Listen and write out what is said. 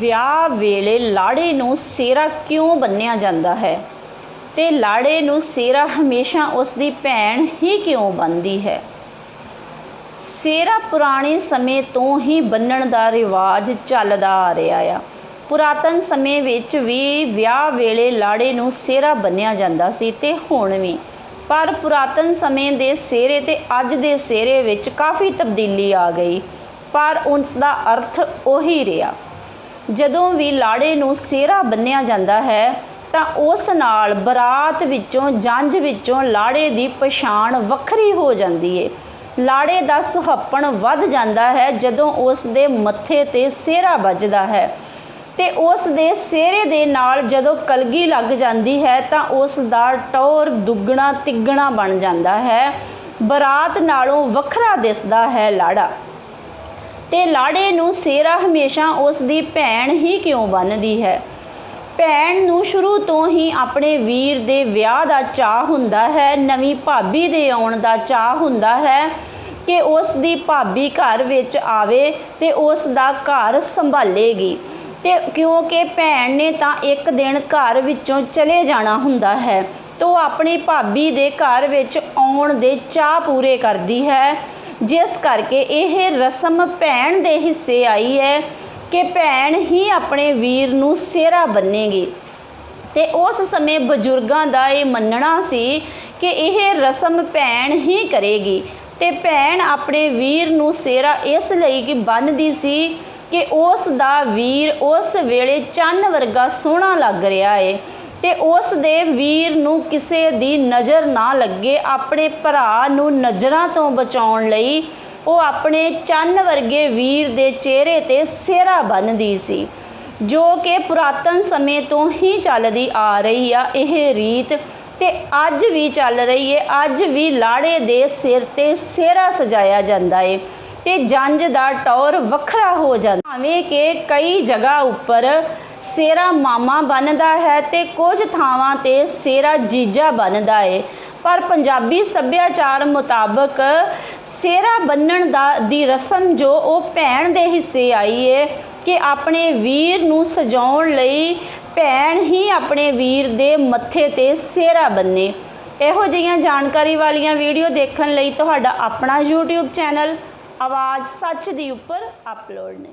ਵਿਆਹ ਵੇਲੇ ਲਾੜੇ ਨੂੰ ਸਿਹਰਾ ਕਿਉਂ ਬੰਨਿਆ ਜਾਂਦਾ ਹੈ? ਤੇ ਲਾੜੇ ਨੂੰ ਸਿਹਰਾ ਹਮੇਸ਼ਾ ਉਸ ਦੀ ਭੈਣ ਹੀ ਕਿਉਂ ਬੰਨਦੀ ਹੈ? ਸਿਹਰਾ ਪੁਰਾਣੇ ਸਮੇਂ ਤੋਂ ਹੀ ਬੰਨਣ ਦਾ ਰਿਵਾਜ ਚੱਲਦਾ ਆ ਰਿਹਾ ਆ। ਪੁਰਾਤਨ ਸਮੇਂ ਵਿੱਚ ਵੀ ਵਿਆਹ ਵੇਲੇ ਲਾੜੇ ਨੂੰ ਸਿਹਰਾ ਬੰਨਿਆ ਜਾਂਦਾ ਸੀ ਤੇ ਹੁਣ ਵੀ। ਪਰ ਪੁਰਾਤਨ ਸਮੇਂ ਦੇ ਸਿਹਰੇ ਤੇ ਅੱਜ ਦੇ ਸਿਹਰੇ ਵਿੱਚ ਕਾਫੀ ਤਬਦੀਲੀ ਆ ਗਈ। ਪਰ ਉਸ ਦਾ ਅਰਥ ਉਹੀ ਰਿਹਾ। ਜਦੋਂ ਵੀ ਲਾੜੇ ਨੂੰ ਸਿਹਰਾ ਬੰਨਿਆ ਜਾਂਦਾ ਹੈ, ਤਾਂ ਉਸ ਨਾਲ ਬਰਾਤ ਵਿੱਚੋਂ, ਜੰਝ ਵਿੱਚੋਂ ਲਾੜੇ ਦੀ ਪਛਾਣ ਵੱਖਰੀ ਹੋ ਜਾਂਦੀ ਏ। ਲਾੜੇ ਦਾ ਸੁਹੱਪਣ ਵੱਧ ਜਾਂਦਾ ਹੈ ਜਦੋਂ ਉਸ ਦੇ ਮੱਥੇ ਤੇ ਸਿਹਰਾ ਵੱਜਦਾ ਹੈ। ਤੇ ਉਸ ਦੇ ਸਿਹਰੇ ਦੇ ਨਾਲ ਜਦੋਂ ਕਲਗੀ ਲੱਗ ਜਾਂਦੀ ਹੈ, ਤਾਂ ਉਸ ਦਾ ਟੌਰ ਦੁੱਗਣਾ ਤਿੱਗਣਾ ਬਣ ਜਾਂਦਾ ਹੈ। ਬਰਾਤ ਨਾਲੋਂ ਵੱਖਰਾ ਦਿਸਦਾ ਹੈ ਲਾੜਾ। ਤੇ ਲਾੜੇ ਨੂੰ ਸਿਹਰਾ ਹਮੇਸ਼ਾ ਉਸ ਦੀ ਭੈਣ ਹੀ ਕਿਉਂ ਬੰਨਦੀ ਹੈ? ਭੈਣ ਨੂੰ ਸ਼ੁਰੂ ਤੋਂ ਹੀ ਆਪਣੇ ਵੀਰ ਦੇ ਵਿਆਹ ਦਾ ਚਾਹ ਹੁੰਦਾ ਹੈ, ਨਵੀਂ ਭਾਬੀ ਦੇ ਆਉਣ ਦਾ ਚਾਹ ਹੁੰਦਾ ਹੈ ਕਿ ਉਸ ਦੀ ਭਾਬੀ ਘਰ ਵਿੱਚ ਆਵੇ ਤੇ ਉਸ ਦਾ ਘਰ ਸੰਭਾਲੇਗੀ। ਤੇ ਕਿਉਂਕਿ ਭੈਣ ਨੇ ਤਾਂ ਇੱਕ ਦਿਨ ਘਰ ਵਿੱਚੋਂ ਚਲੇ ਜਾਣਾ ਹੁੰਦਾ ਹੈ, ਤੋ ਆਪਣੀ ਭਾਬੀ ਦੇ ਘਰ ਵਿੱਚ ਆਉਣ ਦੇ ਚਾਹ ਪੂਰੇ ਕਰਦੀ ਹੈ। ਜਿਸ ਕਰਕੇ ਇਹ ਰਸਮ ਭੈਣ ਦੇ ਹਿੱਸੇ ਆਈ ਹੈ ਕਿ ਭੈਣ ਹੀ ਆਪਣੇ ਵੀਰ ਨੂੰ ਸਿਹਰਾ ਬੰਨੇਗੀ। ਤੇ ਉਸ ਸਮੇਂ ਬਜ਼ੁਰਗਾਂ ਦਾ ਇਹ ਮੰਨਣਾ ਸੀ ਕਿ ਇਹ ਰਸਮ ਭੈਣ ਹੀ ਕਰੇਗੀ। ਤੇ ਭੈਣ ਆਪਣੇ ਵੀਰ ਨੂੰ ਸਿਹਰਾ ਇਸ ਲਈ ਕਿ ਬੰਨਦੀ ਸੀ ਕਿ ਉਸ ਦਾ ਵੀਰ ਉਸ ਵੇਲੇ ਚੰਨ ਵਰਗਾ ਸੋਹਣਾ ਲੱਗ ਰਿਹਾ ਏ। ਤੇ ਉਸ ਦੇ ਵੀਰ ਨੂੰ ਕਿਸੇ ਦੀ ਨਜ਼ਰ ਨਾ ਲੱਗੇ, ਆਪਣੇ ਭਰਾ ਨੂੰ ਨਜ਼ਰਾਂ ਤੋਂ ਬਚਾਉਣ ਲਈ ਉਹ ਆਪਣੇ ਚੰਨ ਵਰਗੇ ਵੀਰ ਦੇ ਚਿਹਰੇ ਤੇ ਸਿਹਰਾ ਬੰਨਦੀ ਸੀ, ਜੋ ਕਿ ਪੁਰਾਤਨ ਸਮੇਂ ਤੋਂ ਹੀ ਚੱਲਦੀ ਆ ਰਹੀ ਆ ਇਹ ਰੀਤ। ਤੇ ਅੱਜ ਵੀ ਚੱਲ ਰਹੀ ਏ, ਅੱਜ ਵੀ ਲਾੜੇ ਦੇ ਸਿਰ ਤੇ ਸਿਹਰਾ ਸਜਾਇਆ ਜਾਂਦਾ ਏ ਤੇ ਜੰਜ ਦਾ ਟੌਰ ਵੱਖਰਾ ਹੋ ਜਾਂਦਾ। ਭਾਵੇਂ ਕਿ ਕਈ ਜਗ੍ਹਾ ਉੱਪਰ ਸਿਹਰਾ ਮਾਮਾ ਬਣਦਾ ਹੈ ਤੇ ਕੁਝ ਥਾਵਾਂ ਤੇ ਸਿਹਰਾ ਜੀਜਾ ਬਣਦਾ ਏ। ਪਰ ਪੰਜਾਬੀ ਸੱਭਿਆਚਾਰ ਮੁਤਾਬਕ ਸਿਹਰਾ ਬੰਨਣ ਦਾ, ਦੀ ਰਸਮ ਜੋ ਉਹ ਭੈਣ ਦੇ ਹਿੱਸੇ ਆਈ ਏ ਕਿ ਆਪਣੇ ਵੀਰ ਨੂੰ ਸਜਾਉਣ ਲਈ ਭੈਣ ਹੀ ਆਪਣੇ ਵੀਰ ਦੇ ਮੱਥੇ ਤੇ ਸਿਹਰਾ ਬੰਨੇ। ਇਹੋ ਜਿਹੀਆਂ ਜਾਣਕਾਰੀ ਵਾਲੀਆਂ ਵੀਡੀਓ ਦੇਖਣ ਲਈ ਤੁਹਾਡਾ ਆਪਣਾ YouTube ਚੈਨਲ ਆਵਾਜ਼ ਸੱਚ ਦੀ ਉੱਪਰ ਅਪਲੋਡ ਨੇ।